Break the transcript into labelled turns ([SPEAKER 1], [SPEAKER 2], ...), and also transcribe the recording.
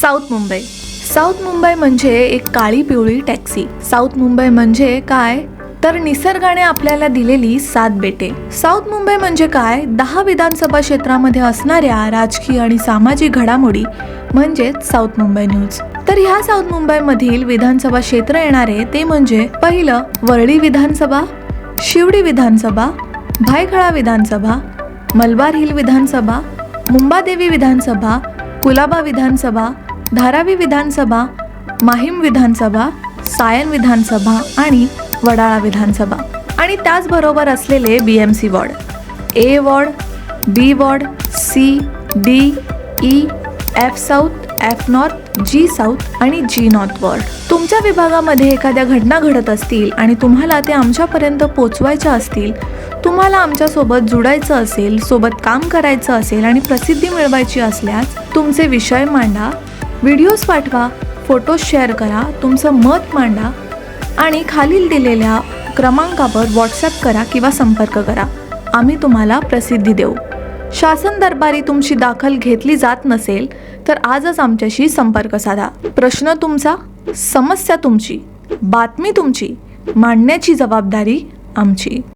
[SPEAKER 1] South Mumbai. South Mumbai म्हणजे एक काळी पिवळी टॅक्सी. साऊथ मुंबई म्हणजे काय? तर निसर्गाने आपल्याला दिलेली सात बेटे. साऊथ मुंबई म्हणजे काय? दहा विधानसभा क्षेत्रामध्ये असणाऱ्या राजकीय आणि सामाजिक घडामोडी म्हणजेच साऊथ मुंबई न्यूज. तर ह्या साऊथ मुंबईमधील विधानसभा क्षेत्र येणारे ते म्हणजे पहिलं वरळी विधानसभा शिवडी विधानसभा भायखळा विधानसभा मलबार हिल विधानसभा मुंबादेवी विधानसभा कुलाबा विधानसभा धारावी विधानसभा माहीम विधानसभा सायन विधानसभा आणि वडाळा विधानसभा. आणि त्याचबरोबर असलेले B M C ward. A ward B ward C D E F south F north G south आणि जी नॉर्थ वॉर्ड. तुमच्या विभागामध्ये एखाद्या घटना घडत असतील आणि तुम्हाला ते आमच्यापर्यंत पोचवायच्या असतील तुम्हाला आमच्यासोबत जुडायचं असेल सोबत काम करायचं असेल आणि प्रसिद्धी मिळवायची असल्यास तुमचे विषय मांडा व्हिडिओज पाठवा फोटोज शेअर करा तुमचं मत मांडा आणि खालील दिलेल्या क्रमांकावर व्हॉट्सॲप करा किंवा संपर्क करा. आम्ही तुम्हाला प्रसिद्धी देऊ. शासन दरबारी तुमची दाखल घेतली जात नसेल तर आजच आमच्याशी संपर्क साधा. प्रश्न तुमचा समस्या तुमची बातमी तुमची मांडण्याची जबाबदारी आमची.